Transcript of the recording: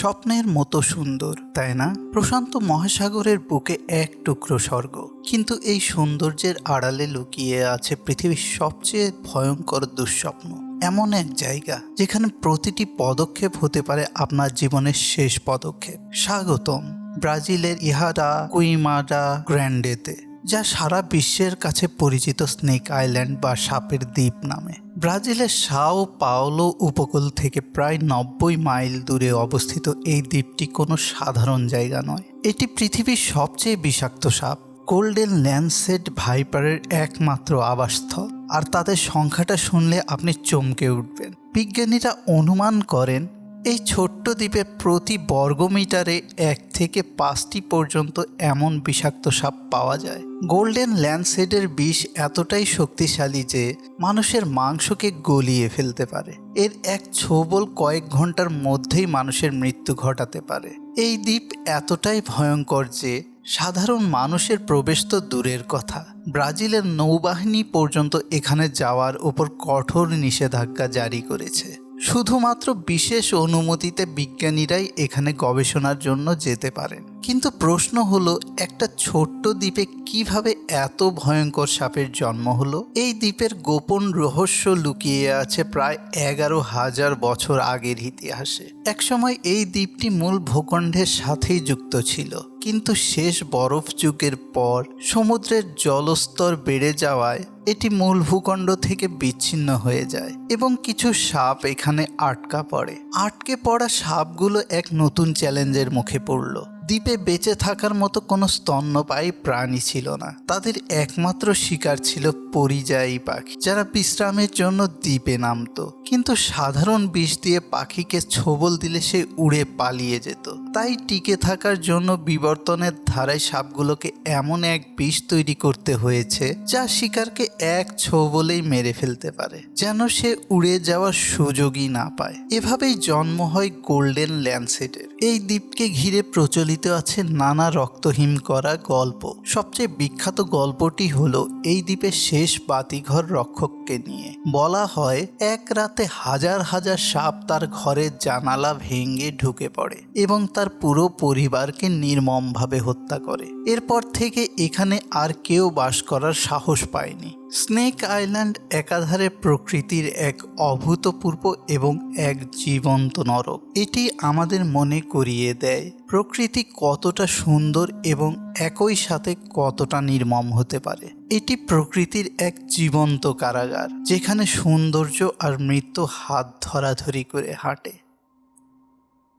স্বপ্নের মতো সুন্দর, তাই না? প্রশান্ত মহাসাগরের বুকে এক টুকরো স্বর্গ। কিন্তু এই সৌন্দর্যের আড়ালে লুকিয়ে আছে পৃথিবীর সবচেয়ে ভয়ঙ্কর দুঃস্বপ্ন। এমন এক জায়গা যেখানে প্রতিটি পদক্ষেপ হতে পারে আপনার জীবনের শেষ পদক্ষেপ। স্বাগতম ব্রাজিলের ইহারা কুইমাডা গ্র্যান্ডেতে, যা সারা বিশ্বের কাছে পরিচিত স্নেক আইল্যান্ড বা সাপের দ্বীপ নামে। ব্রাজিলের সাও পাওলো উপকূল থেকে প্রায় নব্বই মাইল দূরে অবস্থিত এই দ্বীপটি কোনো সাধারণ জায়গা নয়। এটি পৃথিবীর সবচেয়ে বিষাক্ত সাপ। গোল্ডেন ল্যান্ডসেট ভাইপারের একমাত্র আবাসস্থল। আর তাদের সংখ্যাটা শুনলে আপনি চমকে উঠবেন। বিজ্ঞানীরা অনুমান করেন এই ছোট্ট দ্বীপে প্রতি বর্গমিটারে এক থেকে পাঁচটি পর্যন্ত এমন বিষাক্ত সাপ পাওয়া যায়। গোল্ডেন ল্যান্ডসেডের বিষ এতটাই শক্তিশালী যে মানুষের মাংসকে গলিয়ে ফেলতে পারে। এর এক ছোবল কয়েক ঘণ্টার মধ্যেই মানুষের মৃত্যু ঘটাতে পারে। এই দ্বীপ এতটাই ভয়ঙ্কর যে সাধারণ মানুষের প্রবেশ তো দূরের কথা। ব্রাজিলের নৌবাহিনী পর্যন্ত এখানে যাওয়ার উপর কঠোর নিষেধাজ্ঞা জারি করেছে। শুধুমাত্র বিশেষ অনুমতিতে বিজ্ঞানীরাই এখানে গবেষণার জন্য যেতে পারেন। কিন্তু প্রশ্ন হলো, একটা ছোট্ট দ্বীপে কীভাবে এত ভয়ঙ্কর সাপের জন্ম হলো? এই দ্বীপের গোপন রহস্য লুকিয়ে আছে প্রায় এগারো হাজার বছর আগের ইতিহাসে। একসময় এই দ্বীপটি মূল ভূখণ্ডের সাথেই যুক্ত ছিল। কিন্তু শেষ বরফ যুগের পর, সমুদ্রের জলস্তর বেড়ে যাওয়ায় এটি মূল ভূখণ্ড থেকে বিচ্ছিন্ন হয়ে যায় এবং কিছু সাপ এখানে আটকা পড়ে। আটকে পড়া সাপগুলো এক নতুন চ্যালেঞ্জের মুখে পড়ল। দ্বীপে বেঁচে থাকার মতো কোনো স্তন্যপায়ী প্রাণী ছিল না। তাদের একমাত্র শিকার ছিল পরিযায়ী পাখি, যারা বিশ্রামের জন্য দ্বীপে নামতো। কিন্তু সাধারণ বিষ দিয়ে পাখিকে ছোবল দিলে সে উড়ে পালিয়ে যেত। তাই টিকে থাকার জন্য বিবর্তনের ধারায় সাপগুলোকে এমন এক বিষ তৈরি করতে হয়েছে, যা শিকারকে এক ছোবলেই মেরে ফেলতে পারে, যেন সে উড়ে যাওয়ার সুযোগই না পায়। এভাবেই জন্ম হয় গোল্ডেন ল্যান্ডসেটের। এই দ্বীপকে ঘিরে প্রচলিত আছে নানা রক্তহীন করা গল্প। সবচেয়ে বিখ্যাত গল্পটি হলো এই দ্বীপের শেষ বাতিঘর রক্ষককে নিয়ে। বলা হয়, এক রাতে হাজার হাজার সাপ তার ঘরের জানালা ভেঙে ঢুকে পড়ে এবং তার পুরো পরিবারকে নির্মমভাবে হত্যা করে। এরপর থেকে এখানে আর কেউ বাস করার সাহস পায়নি। স্নেক আইল্যান্ড একাধারে প্রকৃতির এক অভূতপূর্ব এবং এক জীবন্ত নরক। এটি আমাদের মনে করিয়ে দেয় প্রকৃতি কতটা সুন্দর এবং একই সাথে কতটা নির্মম হতে পারে। এটি প্রকৃতির এক জীবন্ত কারাগার, যেখানে সৌন্দর্য আর মৃত্যু হাত ধরাধরি করে হাঁটে।